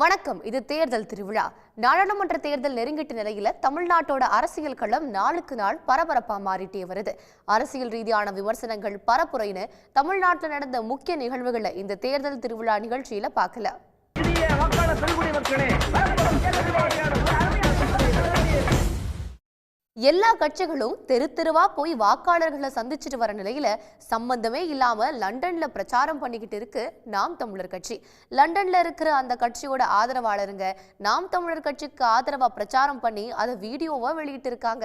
வணக்கம். இது தேர்தல் திருவிழா. நாடாளுமன்ற தேர்தல் நெருங்கிட்ட நிலையில தமிழ்நாட்டோட அரசியல் களம் நாளுக்கு நாள் பரபரப்பா மாறிட்டே வருது. அரசியல் ரீதியான விமர்சனங்கள் பரப்புரைன்னு தமிழ்நாட்டில் நடந்த முக்கிய நிகழ்வுகளை இந்த தேர்தல் திருவிழா நிகழ்ச்சியில பார்க்கலாம் எல்லா கட்சிகளும் தெரு தெருவா போய் வாக்காளர்களை சந்திச்சுட்டு வர நிலையில சம்பந்தமே இல்லாம லண்டன்ல பிரச்சாரம் பண்ணிக்கிட்டு இருக்கு நாம் தமிழர் கட்சி. லண்டன்ல இருக்கிற அந்த கட்சியோட ஆதரவாளருங்க நாம் தமிழர் கட்சிக்கு ஆதரவா பிரச்சாரம் பண்ணி அதை வீடியோவா வெளியிட்டு இருக்காங்க.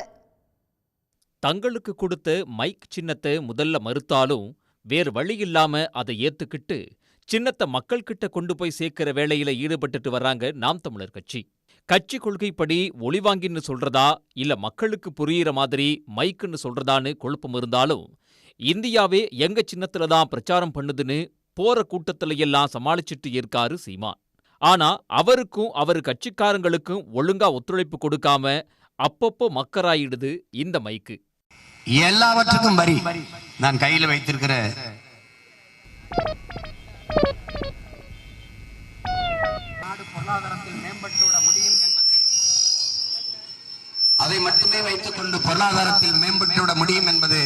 தங்களுக்கு கொடுத்த மைக் சின்னத்தை முதல்ல மறுத்தாலும் வேறு வழி இல்லாம அதை ஏத்துக்கிட்டு சின்னத்தை மக்கள்கிட்ட கொண்டு போய் சேர்க்கிற வேலையில ஈடுபட்டுட்டு வர்றாங்க நாம் தமிழர் கட்சி. கட்சி கொள்கைப்படி ஒளிவாங்கின்னு சொல்றதா இல்ல மக்களுக்கு புரியிற மாதிரி மைக்குன்னு சொல்றதான்னு குழப்பம் இருந்தாலும் இந்தியாவே எங்க சின்னத்துல தான் பிரச்சாரம் பண்ணுதுன்னு போற கூட்டத்துல எல்லாம் சமாளிச்சிட்டு இருக்காரு சீமான். ஆனா அவருக்கும் அவர் கட்சிக்காரங்களுக்கும் ஒழுங்கா ஒத்துழைப்பு கொடுக்காம அப்பப்போ மக்கராயிடுது இந்த மைக்கு. எல்லாவற்றுக்கும் வரி நான் கையில் வைத்திருக்கிற கொண்டு பொருளாதாரத்தில் மேம்பட்டுவிட முடியும் என்பது.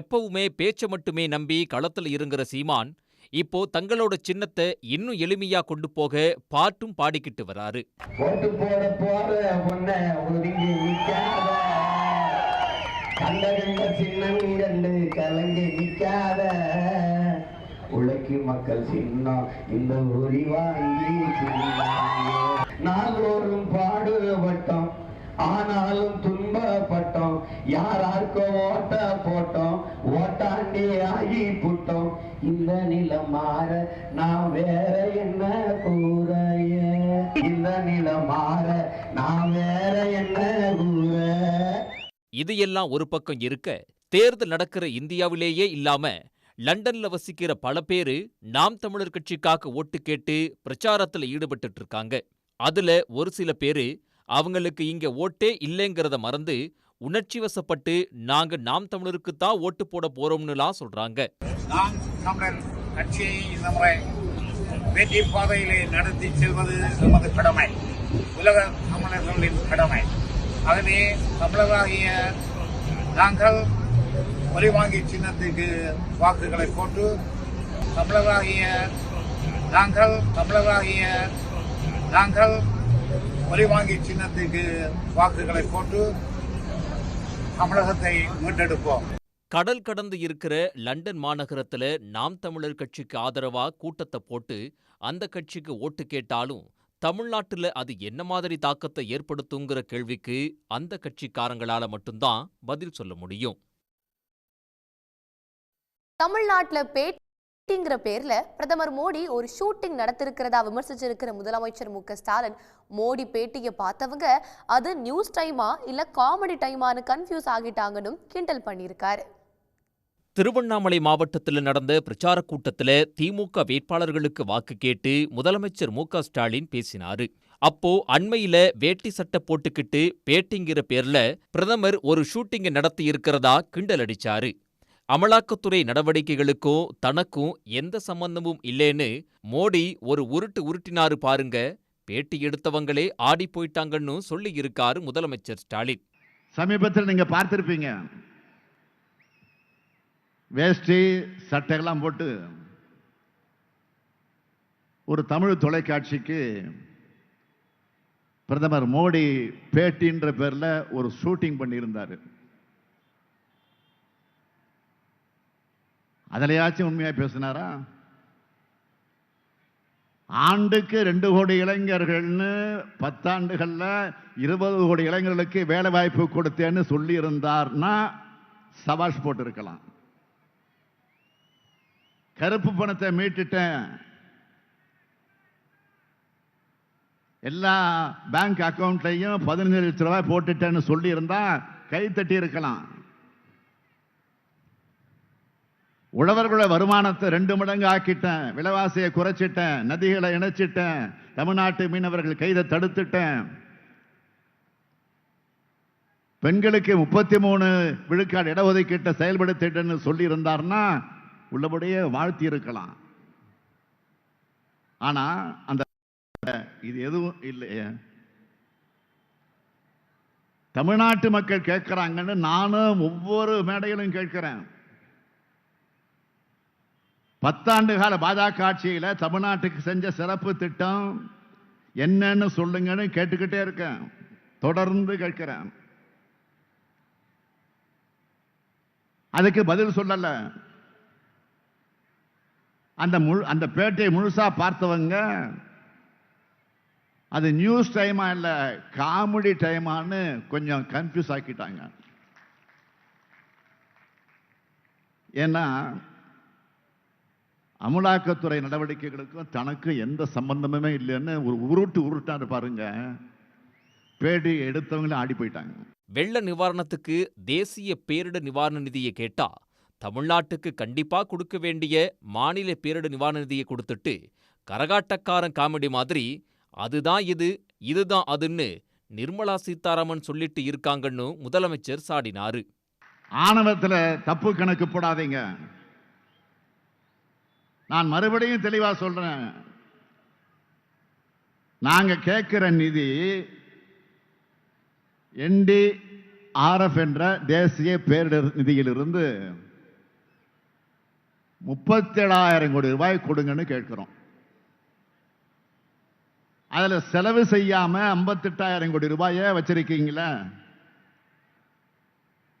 எப்பவுமே பேச்ச மட்டுமே நம்பி களத்துல இருங்கிற சீமான் இப்போ தங்களோட சின்னத்தை இன்னும் எளிமையா கொண்டு போக பாட்டும் பாடிக்கிட்டு வராரு. கண்ட கண்ட சின்னம் கண்டு கலங்கி நிற்காத. உழைக்கு மக்கள் சின்னம் இந்த உரி வாங்கி நாள்தோறும் பாடுபட்டோம் ஆனாலும் துன்பப்பட்டோம். யாராருக்கோ ஓட்ட போட்டோம் ஓட்டாண்டி ஆகி புட்டோம். இந்த நிலம் மாற நான் வேற என்ன கூறைய? இந்த நிலம் மாற நான் வேற என்ன கூற? இது எல்லாம் ஒரு பக்கம் இருக்க தேர்தல் நடக்கிற இந்தியாவிலேயே இல்லாம லண்டன்ல வசிக்கிற பல பேரு நாம் தமிழர் கட்சிக்காக ஓட்டு கேட்டு பிரச்சாரத்துல ஈடுபட்டுட்டு இருக்காங்க அதுல ஒரு சில பேரு அவங்களுக்கு இங்க ஓட்டே இல்லைங்கிறத மறந்து உணர்ச்சி வசப்பட்டு நாங்க நாம் தமிழருக்கு தான் ஓட்டு போட போறோம்னுலாம் சொல்றாங்க. நாம் தமிழர் கட்சியை இந்த முறை வெற்றி பாதையிலே நடத்தி செல்வது நமது கடமை. உலக தமிழர்களின் கடமை. ஆகவே தமிழராகிய நாங்கள் ஒலிவாங்கி சின்னத்துக்கு வாக்குகளை போட்டு தமிழராகிய நாங்கள் தமிழராகிய நாங்கள் ஒலிவாங்கி சின்னத்துக்கு வாக்குகளை போட்டு தமிழகத்தை மீட்டெடுப்போம். கடல் கடந்து இருக்கிற லண்டன் மாநகரத்தில் நாம் தமிழர் கட்சிக்கு ஆதரவாக கூட்டத்தை போட்டு அந்த கட்சிக்கு ஓட்டு கேட்டாலும் தமிழ்நாட்டுல அது என்ன மாதிரி தாக்கத்தை ஏற்படுத்துங்கிற கேள்விக்கு அந்த கட்சிக்காரங்களால மட்டும்தான் பதில் சொல்ல முடியும். தமிழ்நாட்டுல பேட்டிங்கிற பேர்ல பிரதமர் மோடி ஒரு ஷூட்டிங் நடத்திருக்கிறதா விமர்சிச்சிருக்கிற முதலமைச்சர் மு ஸ்டாலின் மோடி பேட்டியை பார்த்தவங்க அது நியூஸ் டைமா இல்ல காமெடி டைமான்னு கன்ஃபியூஸ் ஆகிட்டாங்கன்னு கிண்டல் பண்ணியிருக்காரு. திருவண்ணாமலை மாவட்டத்தில் நடந்த பிரச்சார கூட்டத்துல திமுக வேட்பாளர்களுக்கு வாக்கு கேட்டு முதலமைச்சர் மு ஸ்டாலின் பேசினாரு. அப்போ அண்மையில வேட்டி சட்டை போட்டுக்கிட்டு பேட்டிங்கிற பேர்ல பிரதமர் ஒரு ஷூட்டிங்கை நடத்தி இருக்கிறதா கிண்டல் அடிச்சாரு. அமலாக்கத்துறை நடவடிக்கைகளுக்கும் தனக்கும் எந்த சம்பந்தமும் இல்லேன்னு மோடி ஒரு உருட்டு உருட்டினாரு பாருங்க பேட்டி எடுத்தவங்களே ஆடி போயிட்டாங்கன்னு சொல்லி இருக்காரு முதலமைச்சர் ஸ்டாலின். சமீபத்தில் நீங்க பார்த்திருப்பீங்க. வேஷ்டி சட்டையெல்லாம் போட்டு ஒரு தமிழ் தொலைக்காட்சிக்கு பிரதமர் மோடி பேட்டின்ற பேரில் ஒரு ஷூட்டிங் பண்ணியிருந்தார். அதிலையாச்சும் உண்மையாக பேசினாரா? ஆண்டுக்கு ரெண்டு கோடி இளைஞர்கள்னு பத்தாண்டுகளில் இருபது கோடி இளைஞர்களுக்கு வேலை வாய்ப்பு கொடுத்தேன்னு சொல்லியிருந்தார்னா சவாஷ் போட்டிருக்கலாம். கருப்பு பணத்தை மீட்டுட்டேன். எல்லா பேங்க் அக்கௌண்ட்லையும் பதினஞ்சு லட்ச ரூபாய் போட்டுட்டேன்னு சொல்லி இருந்தா கை தட்டி இருக்கலாம். உழவர்களோட வருமானத்தை ரெண்டு மடங்கு ஆக்கிட்டேன். விலைவாசியை குறைச்சிட்டேன். நதிகளை இணைச்சிட்டேன். தமிழ்நாட்டு மீனவர்கள் கைதை தடுத்துட்டேன். பெண்களுக்கு முப்பத்தி மூணு விழுக்காடு இடஒதுக்கீட்டை செயல்படுத்திட்டேன்னு சொல்லி இருந்தார்னா உள்ளபடியே வாழ்த்தி இருக்கலாம் ஆனா அந்த இது எதுவும் இல்லையே. தமிழ்நாட்டு மக்கள் கேட்கிறாங்கன்னு நானும் ஒவ்வொரு மேடையிலும் கேட்கிறேன். பத்தாண்டு கால பாஜக ஆட்சியில தமிழ்நாட்டுக்கு செஞ்ச சிறப்பு திட்டம் என்னன்னு சொல்லுங்கன்னு கேட்டுக்கிட்டே இருக்கேன். தொடர்ந்து கேட்கிறேன். அதுக்கு பதில் சொல்லல. அந்த முழு அந்த பேட்டையை முழுசாக பார்த்தவங்க அது நியூஸ் டைமா இல்லை காமெடி டைமான்னு கொஞ்சம் கன்ஃபியூஸ் ஆக்கிட்டாங்க. ஏன்னா அமலாக்கத்துறை நடவடிக்கைகளுக்கும் தனக்கு எந்த சம்பந்தமுமே இல்லைன்னு ஒரு உருட்டு உருட்டாரு பாருங்க. பேடி எடுத்தவங்களும் ஆடி போயிட்டாங்க. வெள்ள நிவாரணத்துக்கு தேசிய பேரிடர் நிவாரண நிதியை கேட்டா தமிழ்நாட்டுக்கு கண்டிப்பா கொடுக்க வேண்டிய மாநில பேரிடர் நிவாரண நிதியை கொடுத்துட்டு கரகாட்டக்காரன் காமெடி மாதிரி அதுதான் இது இதுதான் அதுன்னு நிர்மலா சீதாராமன் சொல்லிட்டு இருக்காங்கன்னு முதலமைச்சர் சாடினாரு. ஆணவத்துல தப்பு கணக்கு போடாதீங்க. நான் மறுபடியும் தெளிவா சொல்றேன். நாங்க கேட்கிற நிதி என்டி ஆர்எஃப் என்ற தேசிய பேரிடர் நிதியிலிருந்து முப்பத்தேழாயிரம் கோடி ரூபாய் கொடுங்கன்னு கேட்கிறோம். அதில் செலவு செய்யாம ஐம்பத்தெட்டாயிரம் கோடி ரூபாயை வச்சிருக்கீங்களே?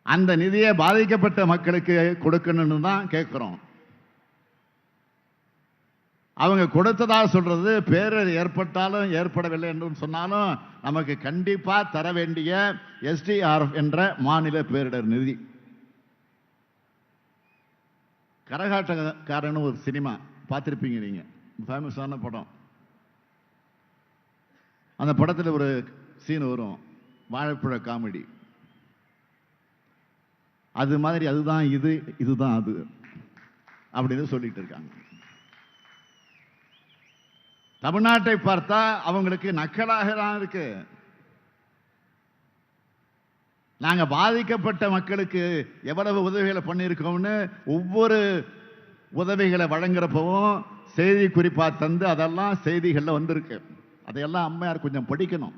அந்த நிதியை பாதிக்கப்பட்ட மக்களுக்கு கொடுக்கணும்னு தான் கேட்குறோம். அவங்க கொடுத்ததா சொல்றது பேரர் ஏற்பட்டாலும் ஏற்படவில்லை என்று சொன்னாலும் நமக்கு கண்டிப்பாக தர வேண்டிய எஸ்டிஆர்எஃப் என்ற மாநில பேரிடர் நிதி. கரகாட்டக்காரன் ஒரு சினிமா பார்த்திருப்பீங்க நீங்க. ஃபேமஸான படம். அந்த படத்துல ஒரு சீன் வரும். வாழைப்பழ காமெடி. அது மாதிரி அதுதான் இது இதுதான் அது அப்படின்னு சொல்லிட்டு இருக்காங்க. தமிழ்நாட்டை பார்த்தா அவங்களுக்கு நக்கலாக தான் இருக்கு. நாங்க பாதிக்கப்பட்ட மக்களுக்கு எவ்வளவு உதவிகளை பண்ணியிருக்கோம்னு ஒவ்வொரு உதவிகளை வழங்குறப்பவும் செய்தி குறிப்பா தந்து அதெல்லாம் செய்திகள்ல வந்திருக்கு. அதையெல்லாம் அம்மையார் கொஞ்சம் படிக்கணும்.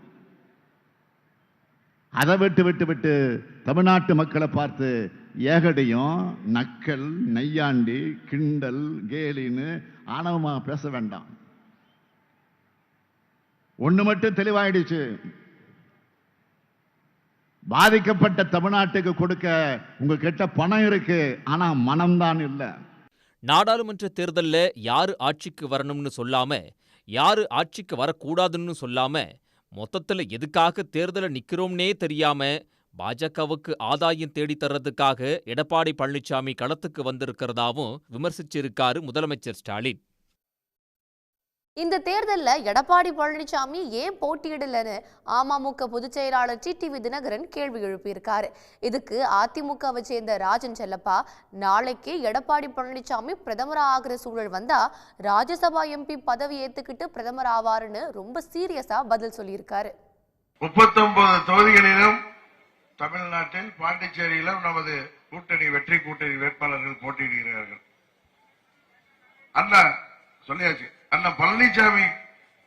அதை விட்டு விட்டு விட்டு தமிழ்நாட்டு மக்களை பார்த்து ஏகடையும் நக்கல் நையாண்டி கிண்டல் கேலின்னு ஆணவமா பேச வேண்டாம். ஒண்ணு மட்டும் தெளிவாயிடுச்சு. பாதிக்கப்பட்ட தமிழ்நாட்டுக்கு கொடுக்க உங்ககிட்ட பணம் இருக்கு ஆனா மனம்தான் இல்லை. நாடாளுமன்ற தேர்தல்ல யாரு ஆட்சிக்கு வரணும்னு சொல்லாம யாரு ஆட்சிக்கு வரக்கூடாதுன்னு சொல்லாம மொத்தத்துல எதுக்காக தேர்தல நிக்கிறோம்னே தெரியாம பாஜகவுக்கு ஆதாயம் தேடித் தர்றதுக்காக எடப்பாடி பழனிசாமி களத்துக்கு வந்திருக்கிறதாவும் விமர்சிச்சிருக்காரு முதலமைச்சர் ஸ்டாலின். இந்த தேர்தலில் எடப்பாடி பழனிசாமி ஏன் போட்டியிடலன்னு அமமுக பொதுச் செயலாளர் டி. டிடிவி தினகரன் கேள்வி எழுப்பியிருக்காரு. இதுக்கு அதிமுகவை சேர்ந்த ராஜன் செல்லப்பா நாளைக்கே எடப்பாடி பழனிசாமி பிரதமர் ஆகிற சூழல் வந்தா ராஜ்யசபா எம்பி பதவி ஏத்துக்கிட்டு பிரதமர் ஆவாருன்னு ரொம்ப சீரியஸா பதில் சொல்லியிருக்காரு. முப்பத்தொன்பது தொகுதிகளிலும் தமிழ்நாட்டில் பாண்டிச்சேரியிலும் நமது கூட்டணி வெற்றி கூட்டணி வேட்பாளர்கள் போட்டியிடுகிறார்கள். அண்ணா சொல்லியாச்சு. அண்ணா பழனிசாமி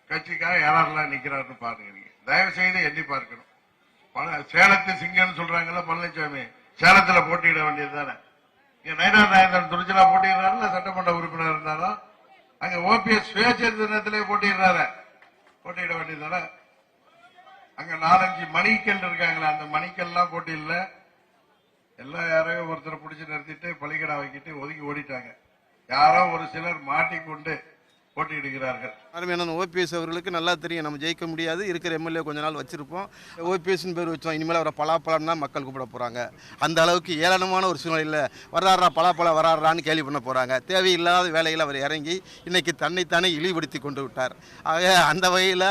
கட்சிக்காக யாரெல்லாம் நிக்கிறாருன்னு பாருங்க தயவு செய்து எண்ணி பார்க்கணும். சேலத்து சிங்கம்னு சொல்றாங்கல்ல பழனிசாமி சேலத்துல போட்டியிட வேண்டியது தானே இங்க நயனார் நாயந்தன் துணிச்சலா போட்டிடுறாருல சட்டமன்ற உறுப்பினர் இருந்தாலும் அங்க ஓபிஎஸ் சுயேட்சை போட்டிடுறாரு போட்டியிட வேண்டியது தானே அங்க நாலஞ்சு மணிக்கல் இருக்காங்களே அந்த மணிக்கல்லாம் போட்டி இல்ல. எல்லா யாரையும் ஒருத்தரை பிடிச்சி நிறுத்திட்டு பலிகடா வைக்கிட்டு ஒதுக்கி ஓடிட்டாங்க. யாரோ ஒரு சிலர் மாட்டிக்கொண்டு போட்டியிடுகிறார்கள். அருமையான ஓபிஎஸ் அவர்களுக்கு நல்லா தெரியும். நம்ம ஜெயிக்க முடியாது. இருக்கிற எம்எல்ஏ கொஞ்ச நாள் வச்சிருப்போம். ஓபிஎஸ்னு பேர் வச்சோம். இனிமேல் அவரை பலாப்பழம் தான் மக்கள் கூப்பிட போறாங்க. அந்த அளவுக்கு ஏளனமான ஒரு சூழ்நிலையில் வராறா பலாப்பழம் வராறான்னு கேள்வி பண்ண போறாங்க. தேவையில்லாத வேலையில் அவர் இறங்கி இன்னைக்கு தன்னைத்தானே இழிவுபடுத்தி கொண்டு விட்டார். ஆக அந்த வகையில்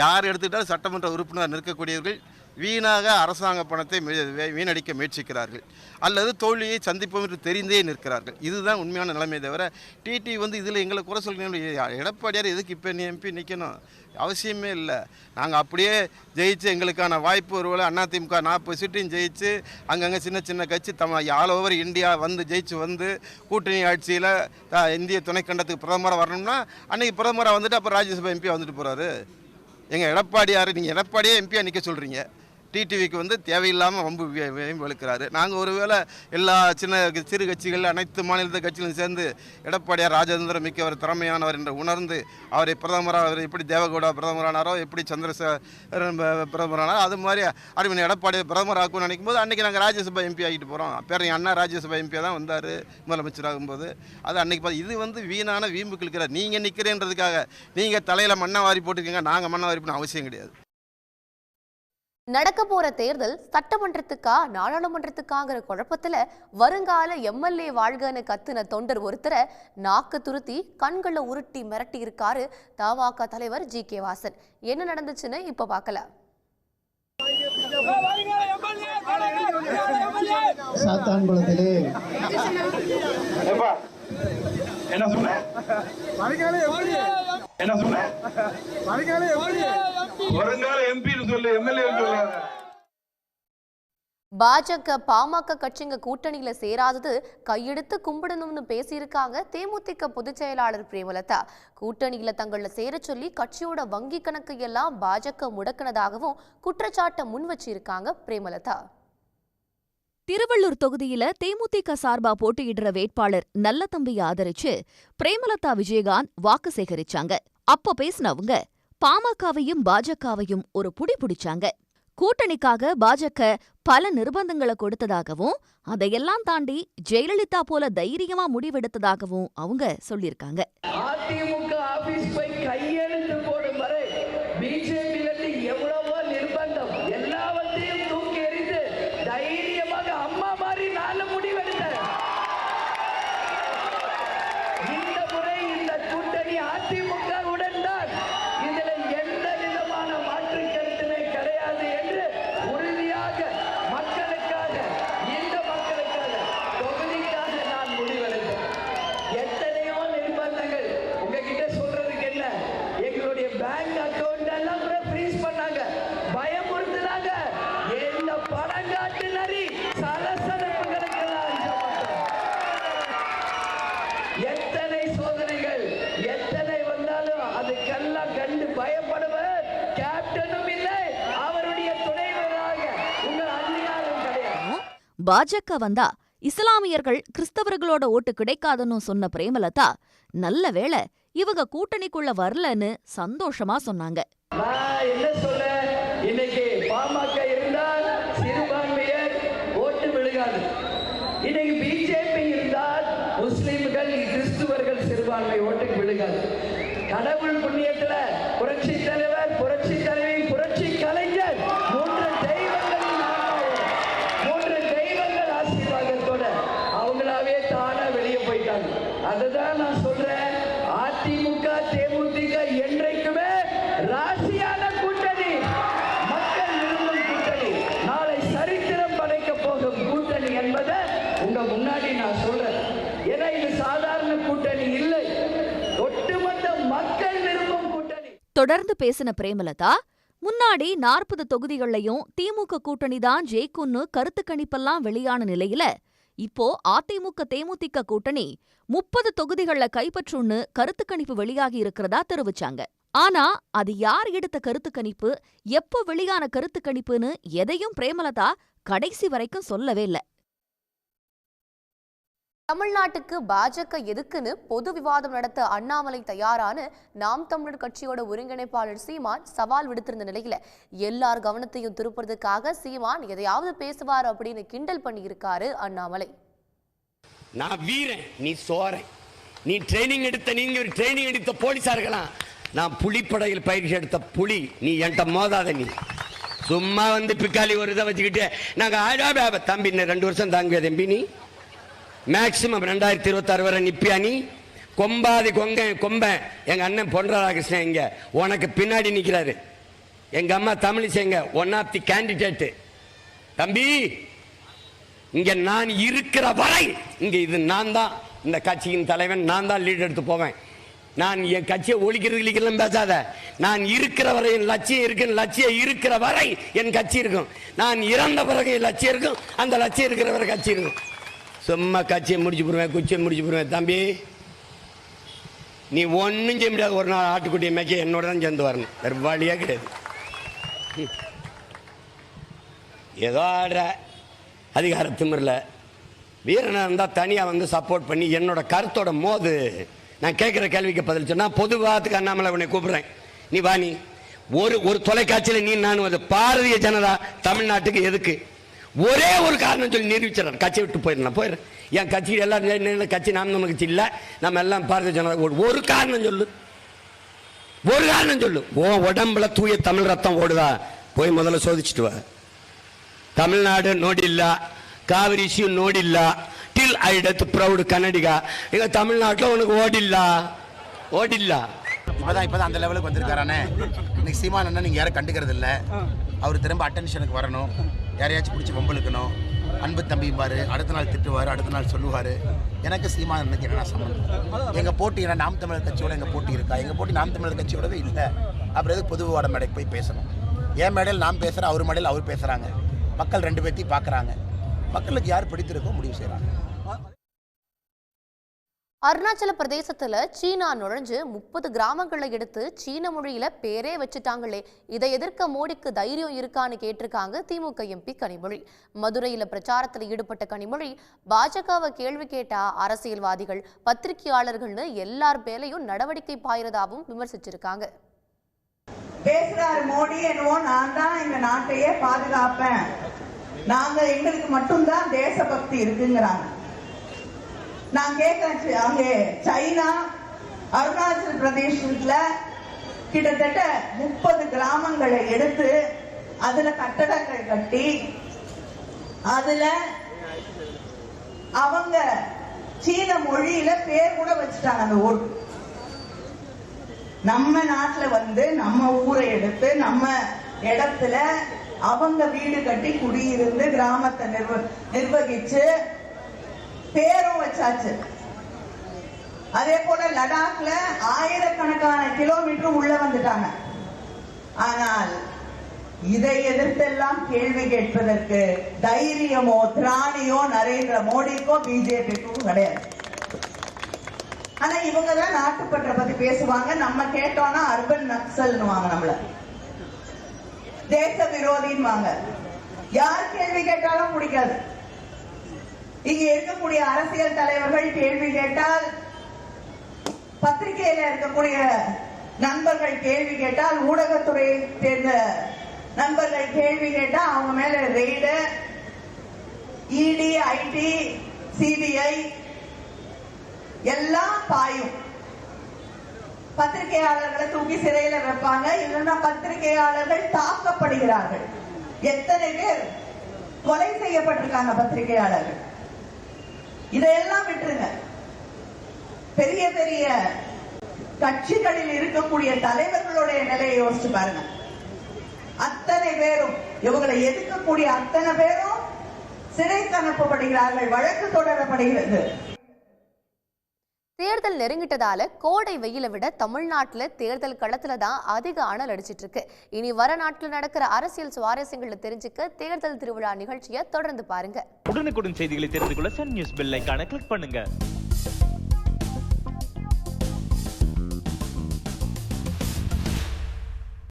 யார் எடுத்துக்கிட்டாலும் சட்டமன்ற உறுப்பினர் நிற்கக்கூடியவர்கள் வீணாக அரசாங்க பணத்தை வே- வீணடிக்க முயற்சிக்கிறார்கள். அல்லது தோல்வியை சந்திப்போம் என்று தெரிந்தே நிற்கிறார்கள். இதுதான் உண்மையான நிலைமை தவிர டிடி வந்து இதில் எங்களை குறை சொல்கிறேன் எடப்பாடியார் எதுக்கு இப்போ நீ எம்பி நிற்கணும் அவசியமே இல்லை. நாங்கள் அப்படியே ஜெயிச்சு எங்களுக்கான வாய்ப்பு ஒருவேளை அதிமுக நாற்பது சீட்டையும் ஜெயிச்சு அங்கங்கே சின்ன சின்ன கட்சி தம ஆல் ஓவர் இந்தியா வந்து ஜெயிச்சு வந்து கூட்டணி ஆட்சியில் இந்திய துணைக்கண்டத்துக்கு பிரதமராக வரணும்னா அன்றைக்கி பிரதமராக வந்துட்டு அப்புறம் ராஜ்யசபா எம்பி வந்துட்டு போகிறாரு எங்கள் எடப்பாடியார் நீங்கள் எடப்பாடியே எம்பியாக நிற்க சொல்கிறீங்க டிடிவிக்கு வந்து தேவையில்லாமல் வம்பு வலுக்கிறாரு நாங்கள் ஒருவேளை எல்லா சின்ன சிறு கட்சிகள் அனைத்து மாநில கட்சிகளும் சேர்ந்து எடப்பாடியார் ராஜேந்திர மிக்கவர் திறமையானவர் என்று உணர்ந்து அவரை பிரதமராக அவர் எப்படி தேவகவுடா பிரதமரானாரோ எப்படி சந்திரசேகரன் ப- பிரதமரானாரோ அது மாதிரி அருமையான எடப்பாடி பிரதமர் ஆக்கும்னு நினைக்கும் போது அன்றைக்கி நாங்கள் ராஜ்யசபா எம்பி ஆகிட்டு போகிறோம் பேர் என் அண்ணா ராஜ்யசபா எம்பியாக தான் வந்தார் முதலமைச்சர் ஆகும்போது. அது அன்னைக்கு பார்த்து இது வந்து வீணான வீம்பு கிழக்கிறார் நீங்கள் நிற்கிறேன்றதுக்காக நீங்கள் தலையில் மண்ணை வாரி போட்டுக்கீங்க நாங்கள் மண்ணை வாரி போடணும் அவசியம் கிடையாது. நடக்க போற தேர்தல் சட்டமன்றத்துக்கா நாடாளுமன்றத்துக்காங்கிற குழப்பத்துல வருங்கால எம்எல்ஏ வாழ்கன்னு கத்துன தொண்டர் ஒருத்தரை நாக்கு துருத்தி கண்களை உருட்டி மிரட்டி இருக்காரு தவாக தலைவர் ஜி. கே. வாசன். என்ன நடந்துச்சுன்னு இப்ப சாத்தான்குளத்திலே. என்ன சொன்ன? என்ன சொன்ன? வருங்கால எம்பின்னு சொல்லு எம்எல்ஏ சொல்லு. பாஜக பாமக கட்சிங்க கூட்டணியில சேராதது கையெடுத்து கும்பிடணும்னு பேசியிருக்காங்க தேமுதிக பொதுச் செயலாளர் பிரேமலதா. கூட்டணியில தங்களை சேர சொல்லி கட்சியோட வங்கி கணக்கு எல்லாம் பாஜக முடக்கினதாகவும் குற்றச்சாட்டை முன் வச்சிருக்காங்க பிரேமலதா. திருவள்ளூர் தொகுதியில தேமுதிக சார்பா போட்டியிடுற வேட்பாளர் நல்லதம்பியை ஆதரிச்சு பிரேமலதா விஜயகாந்த் வாக்கு சேகரிச்சாங்க. அப்ப பேசினவங்க பாமகவையும் பாஜகவையும் ஒரு புடி பிடிச்சாங்க. கூட்டணிக்காக பாஜக பல நிர்பந்தங்களை கொடுத்ததாகவும் அதையெல்லாம் தாண்டி ஜெயலலிதா போல தைரியமா முடிவெடுத்ததாகவும் அவங்க சொல்லியிருக்காங்க. கூட ஃப்ரீஸ் பண்ணாங்க. பயமுறுத்துனாங்க. நரி எத்தனை சோதனைகள் எத்தனை வந்தாலும் அதுக்கெல்லாம் கண்டு பயப்படுவர். கேப்டனும் இல்லை அவருடைய துணைவராக உங்கள் கிடையாது. பாஜக வந்தா இஸ்லாமியர்கள் கிறிஸ்தவர்களோட ஓட்டு கிடைக்காதுன்னு சொன்ன பிரேமலதா நல்ல வேளை இவங்க கூட்டணிக்குள்ள வரலன்னு சந்தோஷமா சொன்னாங்க. என்ன சொல்ல இன்னைக்கு பாமக இருந்தால் சிறுபான்மையர் ஓட்டு விழுகாது. இன்னைக்கு பிஜேபி இருந்தால் முஸ்லிம்கள் கிறிஸ்துவர்கள் சிறுபான்மை ஓட்டுக்கு விழுகாது. கடவுள் புண்ணியத்தில் புரட்சி தலைவர் புரட்சி தலைவி தொடர்ந்து பேசின பிரேமலதா முன்னாடி நாற்பது தொகுதிகளையும் திமுக கூட்டணி தான் ஜெயிக்கும்னு கருத்து கணிப்பெல்லாம் வெளியான நிலையில இப்போ அதிமுக தேமுதிக கூட்டணி முப்பது தொகுதிகள்ல கைப்பற்றும்னு கருத்து கணிப்பு வெளியாகி இருக்கிறதா தெரிவிச்சாங்க. ஆனா அது யார் எடுத்த கருத்து கணிப்பு எப்போ வெளியான கருத்து கணிப்புன்னு எதையும் பிரேமலதா கடைசி வரைக்கும் சொல்லவே இல்ல. தமிழ்நாட்டுக்கு பாஜக எதுக்குன்னு பொது விவாதம் நடத்த அண்ணாமலை தயாரான நாம் தமிழர் கட்சியோட ஒருங்கிணைப்பாளர் சீமான் சவால் விடுத்திருந்த நிலையில எல்லார் கவனத்தையும் திருப்புறதுக்காக சீமான் எதையாவது பேசுவார் அப்படின்னு கிண்டல் பண்ணியிருக்காரு அண்ணாமலை. நான் வீரன் நீ சோரன். நீ ட்ரைனிங் எடுத்த நீங்க ஒரு ட்ரைனிங் எடுத்த போலீஸார்களாம் நான் புலிப்படையில் பயிற்சி எடுத்த புலி. நீ என்கிட்ட மோதாத நீ. சும்மா வந்து பிக்காலி ஒரு இதை வச்சுக்கிட்டு நாங்கள் ஆடா தம்பி இன்னும் ரெண்டு வருஷம் தாங்குவே தம்பி நீ. மேக்சிமம் ரெண்டாயிரத்தி இருபத்தாறு வரை நிப்பியா நீ கொம்பாதி கொங்க கொம்பன் எங்க அண்ணன் பொன் ராதாகிருஷ்ணன் இங்க. உனக்கு பின்னாடி நிற்கிறாரு எங்க அம்மா தமிழிசைங்க ஒன் ஆஃப் தி கேண்டிடேட் தம்பி இங்க நான் இருக்கிற வரை இங்க இது நான் தான். இந்த கட்சியின் தலைவன் நான் தான் லீட் எடுத்து போவேன். நான் என் கட்சியை ஒழிக்கிறது கிழிக்கலாம் பேசாத. நான் இருக்கிற வரை என் லட்சியம் இருக்கு. லட்சியம் இருக்கிற வரை என் கட்சி இருக்கும். நான் இறந்த பிறகு என் லட்சியம் இருக்கும். அந்த லட்சியம் இருக்கிற வரை கட்சி இருக்கும். சும்மா கட்சியை முடிச்சு போடுவேன் குச்சியை முடிச்சு போடுவேன் தம்பி. நீ ஒன்றும் செய்ய முடியாது. ஒரு நாள் ஆட்டுக்குட்டியை மேய்க்க என்னோட தான் சேர்ந்து வரணும். வேறு கிடையாது. ம். ஏதோ ஆடுற அதிகார திமிரில். வீரனாக இருந்தால் தனியாக வந்து சப்போர்ட் பண்ணி என்னோட கருத்தோட மோது நான் கேட்குற கேள்விக்கு பதில் சொன்னால் பொதுவாகத்துக்கு அண்ணாமலை உன்னை கூப்பிட்றேன். நீ வா நீ. ஒரு ஒரு தொலைக்காட்சியில் நீ நான் வந்து பாரதிய ஜனதா தமிழ்நாட்டுக்கு எதுக்கு? ஒரே ஒரு காரணம் சொல்லி நிரூபிச்சிடறான். கட்சி விட்டு போயிடலாம் போயிடுறேன் என் கட்சி எல்லாரும் கட்சி நாம் நமக்கு இல்லை நம்ம எல்லாம் பாரதிய ஜனதா ஒரு காரணம் சொல்லு. ஒரு காரணம் சொல்லு. ஓ உடம்புல தூய தமிழ் ரத்தம் ஓடுதா? போய் முதல்ல சோதிச்சுட்டு வா. தமிழ்நாடு நோடில்லா Kaveri issue நோடில்லா till I death proud Kannadiga எங்க தமிழ்நாட்டில் உனக்கு ஓடில்லா? ஓடில்லா? இப்போதான் இப்போதான் அந்த லெவலுக்கு வந்திருக்காரானே. இன்னைக்கு சீமான் அண்ணன் நீங்கள் யாரும் கண்டுக்கிறது இல்லை அவர் திரும்ப அட்டென்ஷனுக்கு வரணும். யாரையாச்சும் பிடிச்சி வம்பளுக்கணும் அன்பு தம்பிம்பார் அடுத்த நாள் திட்டுவார் அடுத்த நாள் சொல்லுவார். எனக்கு சீமா அண்ணனுக்கு என்னென்ன சம்மந்தம்? எங்கள் போட்டி என்ன? நாம் தமிழர் கட்சியோட எங்கள் போட்டி இருக்கா? எங்கள் போட்டி நாம் தமிழர் கட்சியோடவே இல்லை. அப்புறம் எதுக்கு பொதுவாட மேடைக்கு போய் பேசணும்? என் மேடையில் நான் பேசுகிறேன் அவர் மேடையில் அவர் பேசுகிறாங்க மக்கள் ரெண்டு பேர்த்தையும் பார்க்குறாங்க. மக்களுக்கு யார் பிடித்திருக்கோ முடிவு செய்கிறாங்க அருணாச்சல பிரதேசத்துல சீனா நுழைஞ்சு முப்பது கிராமங்களை எடுத்து சீன மொழியில பேரே வச்சுட்டாங்களே. இதை எதிர்க்க மோடிக்கு தைரியம் இருக்கான்னு கேட்டிருக்காங்க திமுக எம்பி கனிமொழி. மதுரையில பிரச்சாரத்துல ஈடுபட்ட கனிமொழி பாஜகவை கேள்வி கேட்டா அரசியல்வாதிகள் பத்திரிகையாளர்கள்னு எல்லார் பேரையும் நடவடிக்கை பாயிரதாவும் விமர்சிச்சிருக்காங்க. பேசுறாரு மோடி என்னவோ நான் தான் எங்க நாட்டையே பாதுகாப்பேன். நாங்க எங்களுக்கு மட்டும்தான் தேசபக்தி இருக்குங்கிறாங்க. நான் கேட்கிறேன் அங்கே சைனா அருணாச்சல் பிரதேசத்துல கிட்டத்தட்ட முப்பது கிராமங்களை எடுத்து அதுல கட்டடங்கள் கட்டி அதுல அவங்க சீன மொழியில பேர் கூட வச்சுட்டாங்க அந்த ஊர். நம்ம நாட்டுல வந்து நம்ம ஊரை எடுத்து நம்ம இடத்துல அவங்க வீடு கட்டி குடியிருந்து கிராமத்தை நிர்வ நிர்வகிச்சு பேரும் வச்சாச்சு. அதே போல லடாக்ல ஆயிரக்கணக்கான கிலோமீட்டர் உள்ள வந்துட்டாங்க. ஆனால் இதை எதிர்த்தெல்லாம் கேள்வி கேட்பதற்கு தைரியமோ திராணியோ நரேந்திர மோடிக்கோ பிஜேபிக்கும் கிடையாது. ஆனா இவங்க தான் நாட்டுப்பற்ற பத்தி பேசுவாங்க. நம்ம கேட்டோம்னா அர்பன் நக்சல்னுவாங்க நம்மள. தேச விரோதின்வாங்க. யார் கேள்வி கேட்டாலும் பிடிக்காது. இங்கே இருக்கக்கூடிய அரசியல் தலைவர்கள் கேள்வி கேட்டால் பத்திரிகையில இருக்கக்கூடிய நண்பர்கள் கேள்வி கேட்டால் ஊடகத்துறையை சேர்ந்த நண்பர்கள் கேள்வி கேட்டா அவங்க மேல ரெய்டு இடி ஐடி சிபிஐ எல்லாம் பாயும். பத்திரிகையாளர்களை தூக்கி சிறையில வைப்பாங்க. இல்லைன்னா பத்திரிகையாளர்கள் தாக்கப்படுகிறார்கள். எத்தனை பேர் கொலை செய்யப்பட்டிருக்காங்க பத்திரிகையாளர்கள்? இதையெல்லாம் விட்டுருங்க. பெரிய பெரிய கட்சிகளில் இருக்கக்கூடிய தலைவர்களுடைய நிலையை யோசிச்சு பாருங்க. அத்தனை பேரும் இவங்களை எதிர்க்கக்கூடிய அத்தனை பேரும் சிறைக்கு அனுப்பப்படுகிறார்கள் வழக்கு தொடரப்படுகிறது. தேர்தல் நெருங்கிட்டதால கோடை வெயிலை விட தமிழ்நாட்டுல தேர்தல் களத்துல தான் அதிக அனல் அடிச்சிட்டு இருக்கு இனி வர நாட்டில் நடக்கிற அரசியல் சுவாரஸ்யங்களை தெரிஞ்சுக்க தேர்தல் திருவிழா நிகழ்ச்சியை தொடர்ந்து பாருங்க. உடனுக்குடன் செய்திகளை தெரிந்து கொள்ள சன் நியூஸ் பெல் கிளிக் பண்ணுங்க.